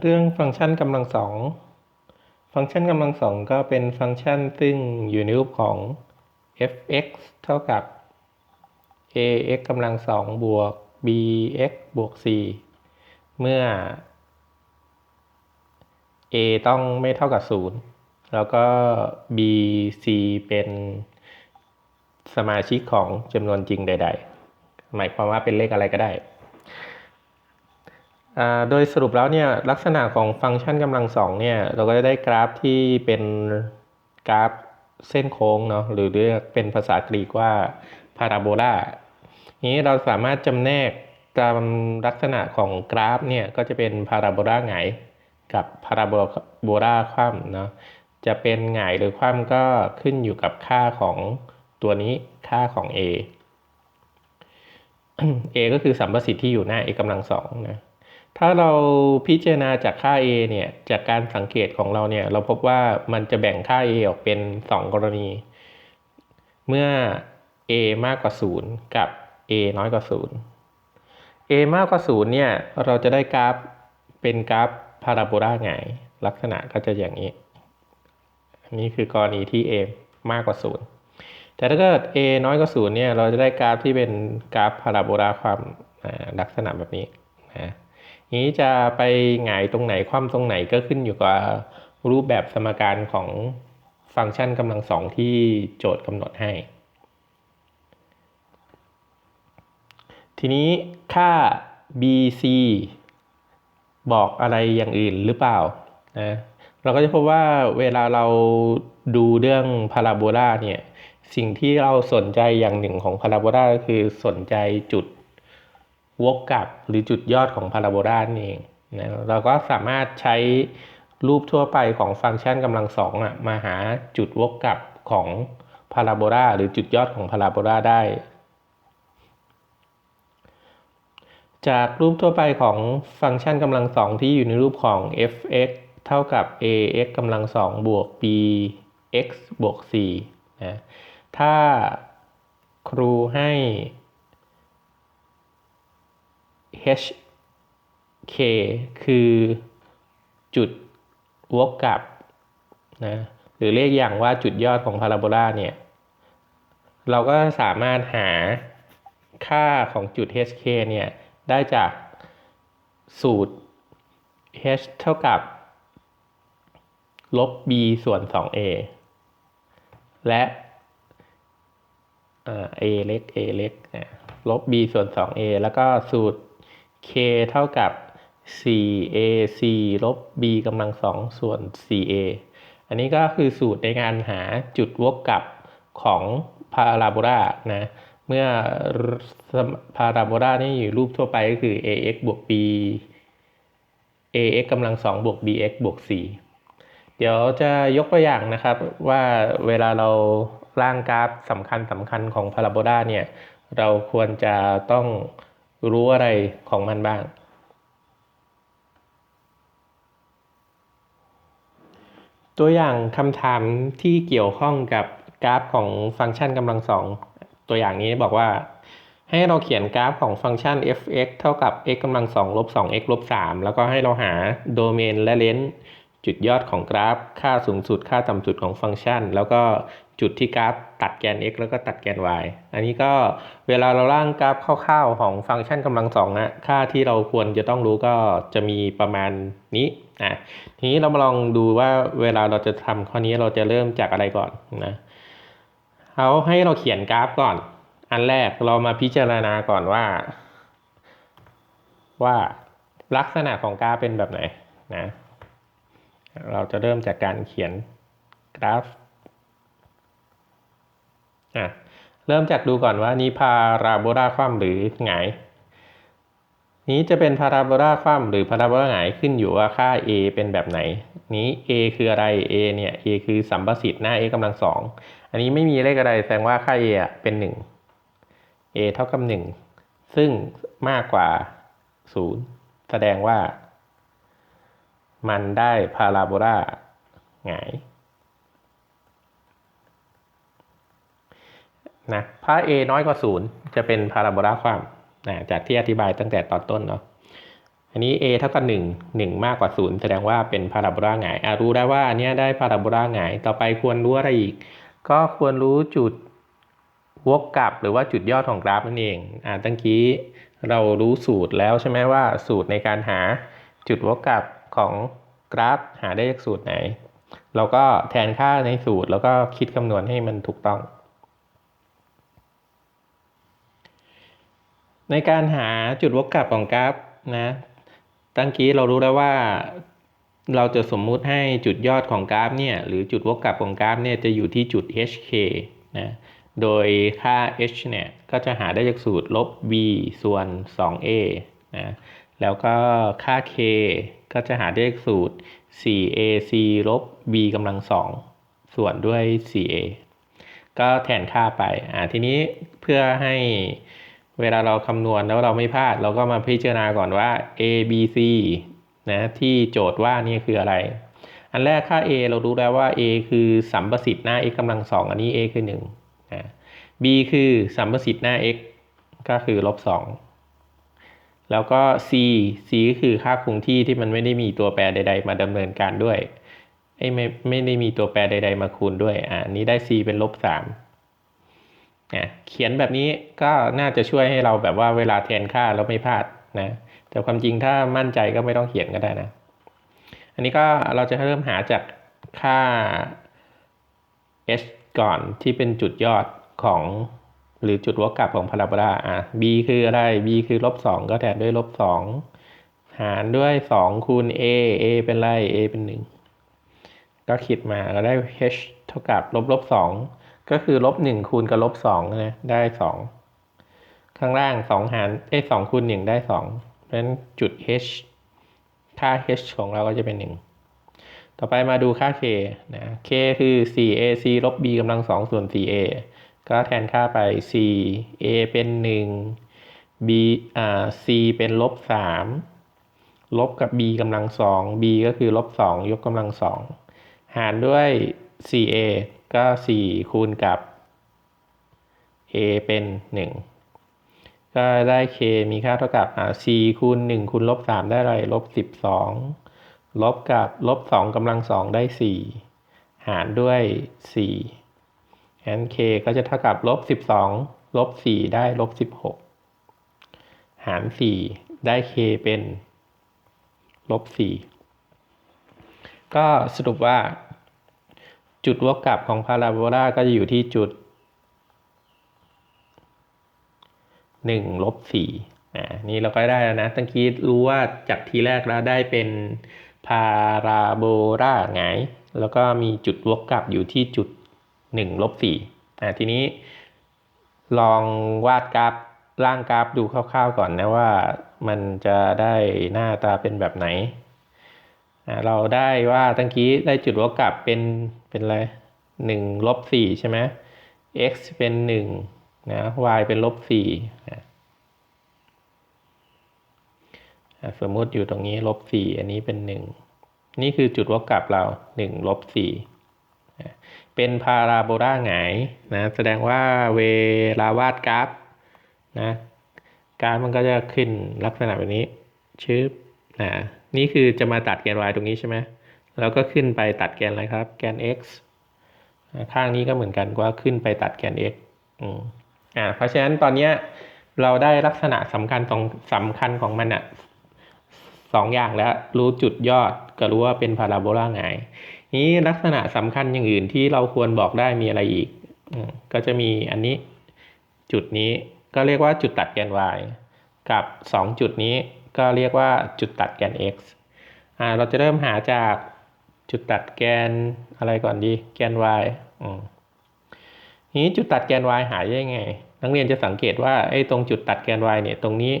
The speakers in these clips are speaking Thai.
เรื่องฟังก์ชันกำลังสอง ฟังก์ชันกำลังสองก็เป็นฟังก์ชันซึ่งอยู่ในรูปของ f(x) เท่ากับ ax กำลังสองบวก bx บวก c เมื่อ a ต้องไม่เท่ากับศูนย์แล้วก็ b c เป็นสมาชิกของจำนวนจริงใด ๆ หมายความว่าเป็นเลขอะไรก็ได้ โดยสรุปแล้วเนี่ยลักษณะของฟังก์ชันกำลังสองเนี่ยเราก็จะได้กราฟที่เป็นกราฟเส้นโค้งเนาะหรือเรียกเป็นภาษากรีกว่าพาราโบลานี้เราสามารถจำแนกตามลักษณะของกราฟเนี่ยก็จะเป็นพาราโบลาหงายกับพาราโบลาคว่ำเนาะจะเป็นหงายหรือคว่ำก็ขึ้นอยู่กับค่าของตัวนี้ค่าของ a a ก็คือสัมประสิทธิ์ที่อยู่หน้า a กำลังสองนะ ถ้าเราพิจารณาจากค่า a เนี่ยจากการสังเกตของเราเนี่ยเราพบว่ามันจะแบ่งค่า a ออกเป็น 2 กรณี เมื่อ a มากกว่า 0 กับ a น้อยกว่า 0 a มากกว่า 0 เนี่ยเราจะได้กราฟเป็นกราฟพาราโบลาไงลักษณะก็จะอย่างนี้ อันนี้คือกรณีที่ a มากกว่า 0 แต่ถ้าเกิด a น้อยกว่า 0 เนี่ยเราจะได้กราฟที่เป็นกราฟพาราโบลาความลักษณะแบบนี้นะ นี้จะไปหงายตรงไหนคว่ำตรงไหนก็ขึ้นอยู่กับรูปแบบสมการของฟังก์ชันกำลังสองที่โจทย์กำหนดให้ ทีนี้ค่า bc บอกอะไรอย่างอื่นหรือเปล่านะเราก็จะพบว่าเวลาเราดูเรื่องพาราโบลาเนี่ยสิ่งที่เราสนใจอย่างหนึ่งของพาราโบลาก็คือสนใจจุด วกกลับหรือจุดยอดของพาราโบลาเองนะเราก็สามารถใช้รูปทั่วไปของฟังก์ชันกำลังสองอะมาหาจุดวกกลับของพาราโบลาหรือจุดยอดของพาราโบลาได้ จากรูปทั่วไปของฟังก์ชันกำลังสองที่อยู่ในรูปของ f(x) เท่ากับ ax กำลังสองบวก bx บวก c นะถ้าครูให้ h k คือจุดวกกลับนะหรือเรียกอย่างว่าจุดยอดของพาราโบลาเนี่ย เราก็สามารถหาค่าของจุด hk เนี่ย ได้จากสูตร h เท่ากับลบ b ส่วน 2a และ a เล็ก a เล็กลบ b ส่วน 2a แล้วก็สูตร k เท่ากับ 4ac ลบ b กำลังสองส่วน 4a อันนี้ก็คือสูตรในการหาจุดวกกลับของพาราโบลานะเมื่อพาราโบลานี่อยู่รูปทั่วไปก็คือ ax บวก b ax กำลังสองบวก bx บวก c เดี๋ยวจะยกตัวอย่างนะครับว่าเวลาเราร่างกราฟสำคัญสำคัญของพาราโบลาเนี่ยเราควรจะต้อง รู้อะไรของมันบ้าง ตัวอย่างคำถามที่เกี่ยวข้องกับกราฟของฟังก์ชันกำลังสองตัวอย่างนี้บอกว่าให้เราเขียนกราฟของฟังก์ชัน f(x) เท่ากับ x กำลังสองลบ 2x ลบ3แล้วก็ให้เราหาโดเมนและเลนจุดยอดของกราฟ ค่าสูงสุด ค่าต่ำสุดของฟังก์ชัน แล้วก็จุดที่กราฟ ตัดแกน x แล้วก็ตัดแกน y อันนี้ก็เวลาเราร่างกราฟคร่าวๆของฟังก์ชันกำลังสองนะค่าที่เราควรจะต้องรู้ก็จะมีประมาณนี้อะทีนี้เรามาลองดูว่าเวลาเราจะทำข้อนี้เราจะเริ่มจากอะไรก่อนนะเขาให้เราเขียนกราฟก่อน อันแรกเรามาพิจารณาก่อนว่า ว่าลักษณะของกราฟเป็นแบบไหนนะเราจะเริ่มจากการเขียนกราฟ อะเริ่มจากดูก่อนว่านี้พาราโบลาคว่ำหรือหงาย นี้จะเป็นพาราโบลาคว่ำหรือพาราโบลาหงายขึ้นอยู่ว่าค่า a เป็นแบบไหน นี้ a คืออะไร a เนี่ย a คือสัมประสิทธิ์หน้า a กำลังสองอันนี้ไม่มีเลขอะไรแสดงว่าค่า a อะเป็นหนึ่ง a เท่ากับหนึ่งซึ่งมากกว่าศูนย์แสดงว่า มันได้พาราโบลาหงาย นะถ้า a น้อยกว่าศูนย์จะเป็นพาราโบลาความนะจากที่อธิบายตั้งแต่ตอนต้นเนาะอันนี้ a เท่ากับ1 1 มากกว่า 0 แสดงว่าเป็นพาราโบลาหงายอะรู้ได้ว่าอันนี้ได้พาราโบลาหงาย ต่อไปควรรู้อะไรอีก ก็ควรรู้จุดวกกลับหรือว่าจุดยอดของกราฟนั่นเองอ่าตั้งกี้เรารู้สูตรแล้วใช่ไหมว่าสูตรในการหาจุดวกกลับของกราฟหาได้จากสูตรไหน เราก็แทนค่าในสูตรแล้วก็คิดคำนวณให้มันถูกต้อง ในการหาจุดวกกลับของกราฟนะตั้งกี้เรารู้แล้วว่าเราจะสมมุติให้จุดยอดของกราฟเนี่ยหรือจุดวกกลับของกราฟเนี่ยจะอยู่ที่จุด hk นะโดยค่า h เนี่ยก็จะหาได้จากสูตรลบ b ส่วน 2a นะแล้วก็ค่า k ก็จะหาได้จากสูตร 4ac ลบ b กำลัง 2 ส่วนด้วย 4a ก็แทนค่าไปอ่าทีนี้เพื่อให้ เวลาเราคำนวณแล้วเราไม่พลาด เราก็มาพิจารณาก่อนว่า a b c นะที่โจทย์ว่านี่คืออะไร อันแรกค่า a เรารู้แล้วว่า a คือสัมประสิทธิ์หน้า x กำลังสองอันนี้ a คือ1นะ b คือสัมประสิทธิ์หน้า x ก็คือลบ2แล้วก็ c c ก็คือค่าคงที่ที่มันไม่ได้มีตัวแปรใด ๆ มาดำเนินการด้วยไอ้ไม่ไม่ได้มีตัวแปรใด ๆ มาคูณด้วยอ่านี้ได้ c เป็นลบ3นะ เขียนแบบนี้ก็น่าจะช่วยให้เราแบบว่าเวลาแทนค่าเราไม่พลาดนะแต่ความจริงถ้ามั่นใจก็ไม่ต้องเขียนก็ได้นะ อันนี้ก็เราจะเริ่มหาจากค่า h ก่อนที่เป็นจุดยอดของหรือจุดวกกลับของพาราโบลาอะ b คืออะไร b คือลบสองก็แทนด้วยลบสองหารด้วยสองคูณ a a เป็นไร a เป็นหนึ่งก็คิดมาก็ได้ h เท่ากับลบลบสอง ก็คือลบหนึ่งคูณกับลบสองนะได้สองข้างล่างสองหารเอ้สองคูณหนึ่งได้สองเพราะฉะนั้นจุด h ค่า h ของเราก็จะเป็นหนึ่งต่อไปมาดูค่า k นะ k คือ 4ac ลบ b กำลังสองส่วน 4a ก็แทนค่าไป c a เป็น1 b อ่า c เป็นลบ3ลบกับ b กำลังสอง b ก็คือลบ2ยกกำลังสองหารด้วย 4a ก็4คูณกับ a เป็น 1 ก็ได้ k มีค่าเท่ากับอ่า c คูณ1คูณลบ3ได้อะไรลบ12ลบกับลบ2กำลังสองได้ 4 หารด้วย4งั้น k ก็จะเท่ากับลบ12ลบ4ได้ลบ16 หาร 4 ได้ k เป็นลบ4ก็สรุปว่า จุดวกกลับของพาราโบลาก็จะอยู่ที่จุด1ลบ4อ่านี่เราก็ได้แล้วนะตั้งกี้รู้ว่าจากทีแรกแล้วได้เป็นพาราโบลาไงแล้วก็มีจุดวกกลับอยู่ที่จุด1ลบ4อ่าทีนี้ ลองวาดกราฟร่างกราฟดูคร่าวๆก่อนนะว่ามันจะได้หน้าตาเป็นแบบไหน เราได้ว่าตั้งกี้ได้จุดวกกลับเป็นเป็นอะไร1ลบ4ใช่ไหม x เป็น1นะ y เป็นลบ4นะสมมติอยู่ตรงนี้ลบ4อันนี้เป็น1นี่คือจุดวกกลับเรา1ลบ4เป็นพาราโบลาหงายนะแสดงว่าเวลาวาดกราฟนะกราฟมันก็จะขึ้นลักษณะแบบนี้ชืบ นะนี่คือจะมาตัดแกน y ตรงนี้ใช่ไหมแล้วก็ขึ้นไปตัดแกนอะไรครับ แกน x ข้างนี้ก็เหมือนกันว่าขึ้นไปตัดแกน x อืมอ่าเพราะฉะนั้นตอนนี้เราได้ลักษณะสำคัญสองสำคัญของมันอะสองอย่างแล้วรู้จุดยอดก็รู้ว่าเป็นพาราโบลาหงนี้ลักษณะสำคัญอย่างอื่นที่เราควรบอกได้มีอะไรอีกอก็จะมีอันนี้จุดนี้ก็เรียกว่าจุดตัดแกน y กับ 2 จุดนี้ ก็เรียกว่าจุดตัดแกน x อ่าเราจะเริ่มหาจากจุดตัดแกนอะไรก่อนดี แกน y อืมนี้จุดตัดแกน y หาได้ไง นักเรียนจะสังเกตว่าไอ้ตรงจุดตัดแกน y เนี่ยตรงนี้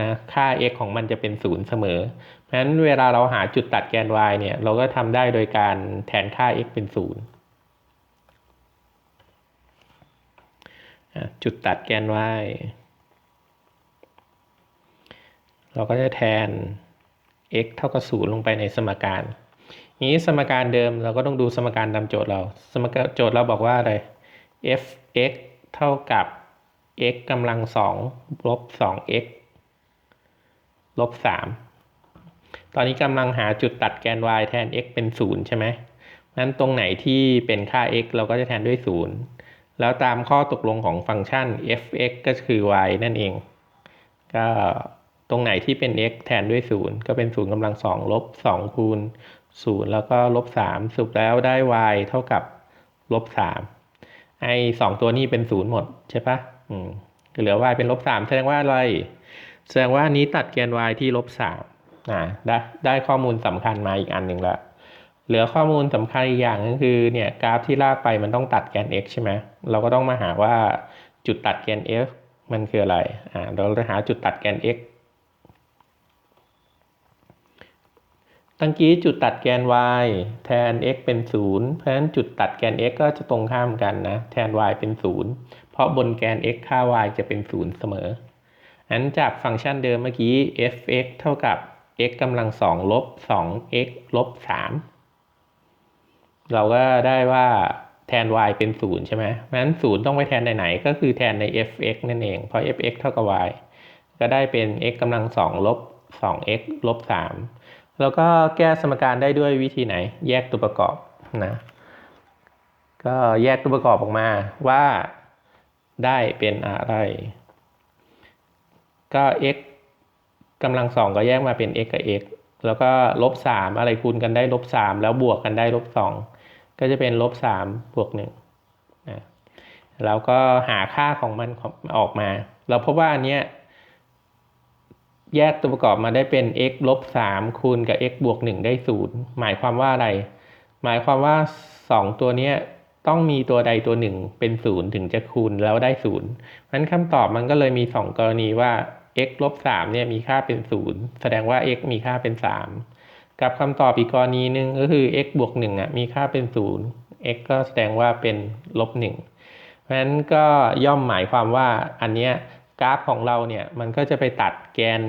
นะค่า x ของมันจะเป็นศูนย์เสมอ เพราะฉะนั้นเวลาเราหาจุดตัดแกน y เนี่ยเราก็ทำได้โดยการแทนค่า x เป็นศูนย์จุดตัดแกน y เราก็จะแทน x เท่ากับศูนย์ลงไปในสมการนี้สมการเดิมเราก็ต้องดูสมการตามโจทย์เรา สมการโจทย์เราบอกว่าอะไร f(x) เท่ากับ x กำลังสองลบสอง x ลบสามอนนี้กำลังหาจุดตัดแกน y แทน x เป็น0ใช่ไหมนั้นตรงไหนที่เป็นค่า x เราก็จะแทนด้วย0แล้วตามข้อตกลงของฟังก์ชัน f(x) ก็คือ y นั่นเอง ก็ ตรงไหนที่เป็น x แทนด้วย 0 ก็เป็น0กำลัง2ลบ2คูณ0แล้วก็ลบ3สรุปแล้วได้ y เท่ากับลบ3ไอ้สองตัวนี้เป็น 0 หมดใช่ปะอืมเหลือ y เป็นลบ3แสดงว่าอะไร แสดงว่านี้ตัดแกน y ที่ลบ3นะได้ได้ข้อมูลสำคัญมาอีกอันหนึ่งละเหลือข้อมูลสำคัญอีกอย่างก็คือเนี่ยกราฟที่ลากไปมันต้องตัดแกน x ใช่ไหมเราก็ต้องมาหาว่าจุดตัดแกน f มันคืออะไร อ่า เราจะหาจุดตัดแกน x ตั้งกี้จุดตัดแกน y แทน x เป็น 0 เพราะฉะนั้นจุดตัดแกน x ก็จะตรงข้ามกันนะ แทน y เป็น 0 เพราะบนแกน x ค่า y จะเป็น 0 เสมออันจากฟังก์ชันเดิมเมื่อกี้ f(x) เท่ากับ x กำลัง2ลบ 2x ลบ 3 เราก็ได้ว่าแทน y เป็น 0 ใช่ไหมเพราะฉะนั้น 0 ต้องไปแทนไหนๆก็คือแทนใน f(x) นั่นเอง เพราะ f(x) เท่ากับ y ก็ได้เป็น x กำลัง2ลบ 2x ลบ 3 แล้วก็แก้สมการได้ด้วยวิธีไหน แยกตัวประกอบนะก็แยกตัวประกอบออกมาว่าได้เป็นอะไร ก็ x กำลังสองก็แยกมาเป็น x กับ x แล้วก็ลบสามอะไรคูณกันได้ลบสามแล้วบวกกันได้ลบสองก็จะเป็นลบสามบวกหนึ่งนะแล้วก็หาค่าของมันออกมา เราพบว่าอันเนี้ย แยกตัวประกอบมาได้เป็น x ลบสามคูณกับ x บวกหนึ่งได้ศูนย์หมายความว่าอะไร หมายความว่าสองตัวนี้ต้องมีตัวใดตัวหนึ่งเป็นศูนย์ถึงจะคูณแล้วได้ศูนย์วันนั้นคำตอบมันก็เลยมีสองกรณีว่า x ลบ3เนี่ยมีค่าเป็น 0 แสดงว่า x มีค่าเป็น 3 กับคำตอบอีกกรณีหนึ่งก็คือ x บวก1อะมีค่าเป็น 0 x ก็แสดงว่าเป็นลบ1เพราะฉะนั้นก็ย่อมหมายความว่าอันเนี้ย กราฟของเราเนี่ยมันก็จะไปตัดแกน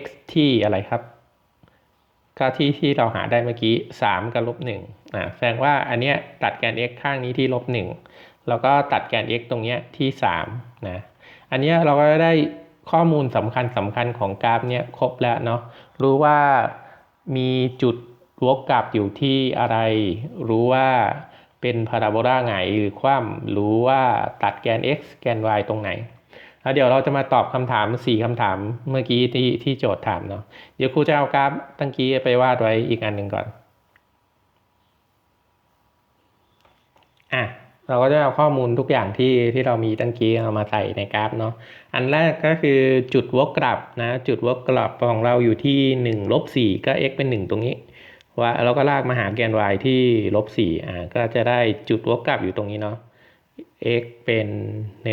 x ที่อะไรครับก็ที่ที่เราหาได้เมื่อกี้ 3 กับลบ1อ่าแสดงว่าอันเนี้ยตัดแกน x ข้างนี้ที่ลบ1แล้วก็ตัดแกน x ตรงเนี้ยที่3นะอันเนี้ยเราก็ได้ข้อมูลสำคัญสำคัญของกราฟเนี่ยครบแล้วเนาะรู้ว่ามีจุดวกกลับอยู่ที่อะไร รู้ว่า เป็นพาราโบลาไงหรือคว่ำรู้ว่าตัดแกน x แกน y ตรงไหนแล้วเดี๋ยวเราจะมาตอบคำถาม 4คำถามเมื่อกี้ที่ที่โจทย์ถามเนาะเดี๋ยวครูจะเอากราฟตั้งกี้ไปวาดไว้อีกอันหนึ่งก่อนอะเราก็จะเอาข้อมูลทุกอย่างที่ที่เรามีตั้งกี้เอามาใส่ในกราฟเนาะอันแรกก็คือจุดวกกลับนะจุดวกกลับของเราอยู่ที่1ลบ4ก็ x เป็น 1 ตรงนี้ ว่าเราก็ลากมาหาแกน y ที่ลบ4อ่าก็จะได้จุดวกกลับอยู่ตรงนี้เนาะ x เป็น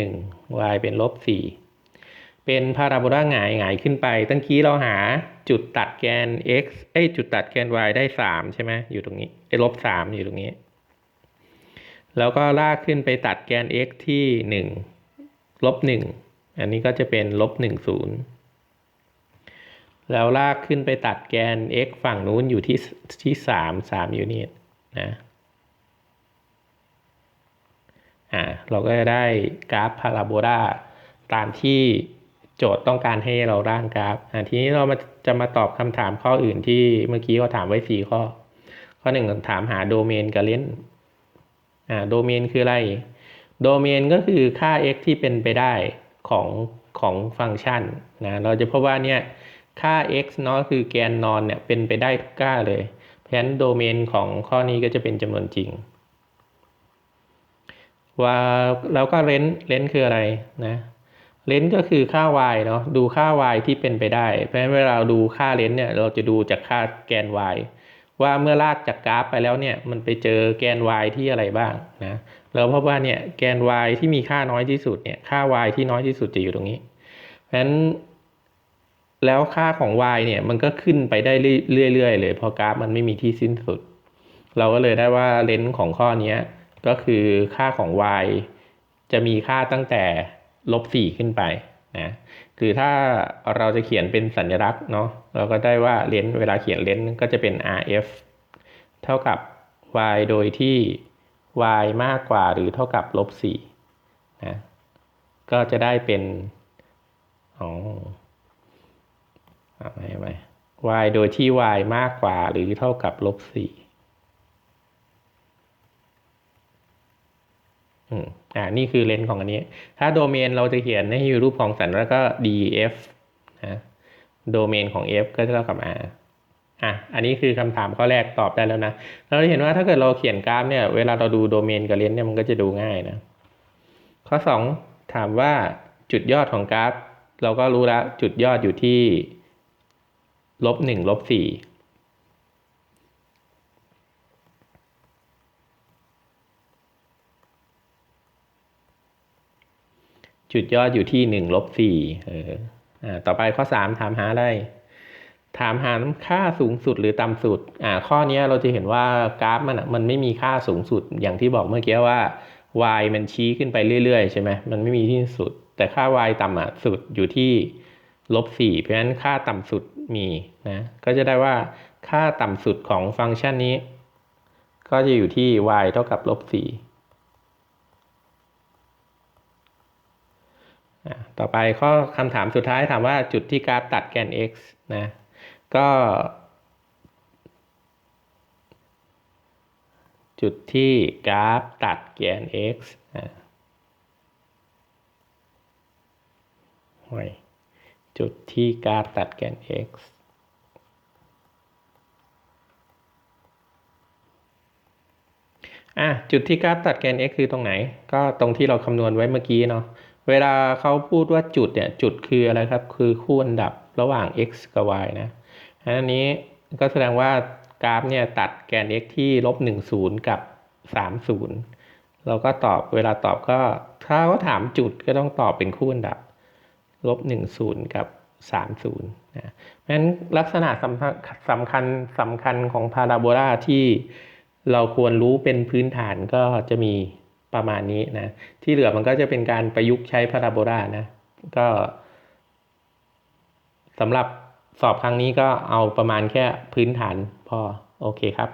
1 y เป็นลบ4เป็นพาราโบลาหงายหงายขึ้นไป ตั้งกี้เราหาจุดตัดแกน x เอ้ยจุดตัดแกน y ได้ 3 ใช่ไหมอยู่ตรงนี้ไอ้ลบ3อยู่ตรงนี้ แล้วก็ลากขึ้นไปตัดแกน x ที่หนึ่งลบหนึ่งอันนี้ก็จะเป็นลบหนึ่งศูนย์ แล้วลากขึ้นไปตัดแกน x ฝั่งนู้นอยู่ที่ที่สามสามยูนิตนะอ่าเราก็จะได้กราฟพาราโบลาตามที่โจทย์ต้องการให้เราร่างกราฟอ่าทีนี้เรามาจะมาตอบคำถามข้ออื่นที่เมื่อกี้เขาถามไว้สี่ข้อ ข้อหนึ่งถามหาโดเมนกับเลนอ่าโดเมนคืออะไร โดเมนก็คือค่า x ที่เป็นไปได้ของของฟังก์ชันนะเราจะพบว่าเนี่ย ค่า x เนาะคือแกนนอนเนี่ยเป็นไปได้ทุกค่าเลย เพราะฉะนั้นโดเมนของข้อนี้ก็จะเป็นจำนวนจริง ว่าแล้วก็เลนเลนคืออะไรนะเลนก็คือค่า y เนาะดูค่า y ที่เป็นไปได้ เพราะฉะนั้นเวลาดูค่าเลนเนี่ยเราจะดูจากค่าแกน y ว่าเมื่อลากจากกราฟไปแล้วเนี่ยมันไปเจอแกน y ที่อะไรบ้างนะเราพบว่าเนี่ยแกน y ที่มีค่าน้อยที่สุดเนี่ยค่า y ที่น้อยที่สุดจะอยู่ตรงนี้เพราะฉะนั้น แล้วค่าของ y เนี่ยมันก็ขึ้นไปได้เรื่อยๆเลยเพราะกราฟมันไม่มีที่สิ้นสุด เราก็เลยได้ว่าเลนส์ของข้อนี้ก็คือค่าของ y จะมีค่าตั้งแต่ลบ4ขึ้นไปนะคือถ้าเราจะเขียนเป็นสัญลักษณ์เนาะเราก็ได้ว่าเลนส์เวลาเขียนเลนส์ก็จะเป็น rf เท่ากับ y โดยที่ y มากกว่าหรือเท่ากับลบ4นะก็จะได้เป็นอ๋อ อาไปไป y โดยที่ y มากกว่าหรือเท่ากับลบสี่อืมอ่า นี่คือเลนส์ของอันนี้ ถ้าโดเมนเราจะเขียนให้อยู่รูปของสันแล้วก็ df นะโดเมนของ f ก็จะเท่ากับ r อะ อันนี้คือคำถามข้อแรกตอบได้แล้วนะ เราจะเห็นว่าถ้าเกิดเราเขียนกราฟเนี่ย เวลาเราดูโดเมนกับเลนส์เนี่ยมันก็จะดูง่ายนะ ข้อสองถามว่าจุดยอดของกราฟ เราก็รู้แล้วจุดยอดอยู่ที่ ลบหนึ่งลบสี่จุดยอดอยู่ที่หนึ่งลบสี่เอออ่าต่อไปข้อสามถามหาอะไร ถามหาค่าสูงสุดหรือต่ำสุด อ่า ข้อนี้เราจะเห็นว่ากราฟมันมันไม่มีค่าสูงสุด อย่างที่บอกเมื่อกี้ว่า y มันชี้ขึ้นไปเรื่อยๆ ใช่ไหมมันไม่มีที่สุด แต่ค่า y ต่ำสุดอยู่ที่ลบสี่เพราะฉะนั้นค่าต่ำสุด มีนะก็จะได้ว่าค่าต่ำสุดของฟังก์ชันนี้ ก็จะอยู่ที่ y เท่ากับลบสี่ต่อไปข้อคำถามสุดท้ายถามว่าจุดที่กราฟตัดแกน x นะก็จุดที่กราฟตัดแกน x นะ จุดที่กราฟตัดแกน x อะจุดที่กราฟตัดแกน x คือตรงไหน ก็ตรงที่เราคำนวณไว้เมื่อกี้เนาะเวลาเขาพูดว่าจุดเนี่ยจุดคืออะไรครับ คือคู่อันดับระหว่าง x กับ y นะอันนี้ก็แสดงว่ากราฟเนี่ยตัดแกน x ที่ลบหนึ่งศูนย์กับสามศูนย์เราก็ตอบเวลาตอบก็ ถ้าเขาถามจุดก็ต้องตอบเป็นคู่อันดับ ลบหนึ่งศูนย์กับสามศูนย์นะเพราะฉะนั้นลักษณะสำคัญสำคัญสำคัญของพาราโบลาที่เราควรรู้เป็นพื้นฐานก็จะมีประมาณนี้นะที่เหลือมันก็จะเป็นการประยุกต์ใช้พาราโบลานะก็สำหรับสอบครั้งนี้ก็เอาประมาณแค่พื้นฐานพอโอเคครับ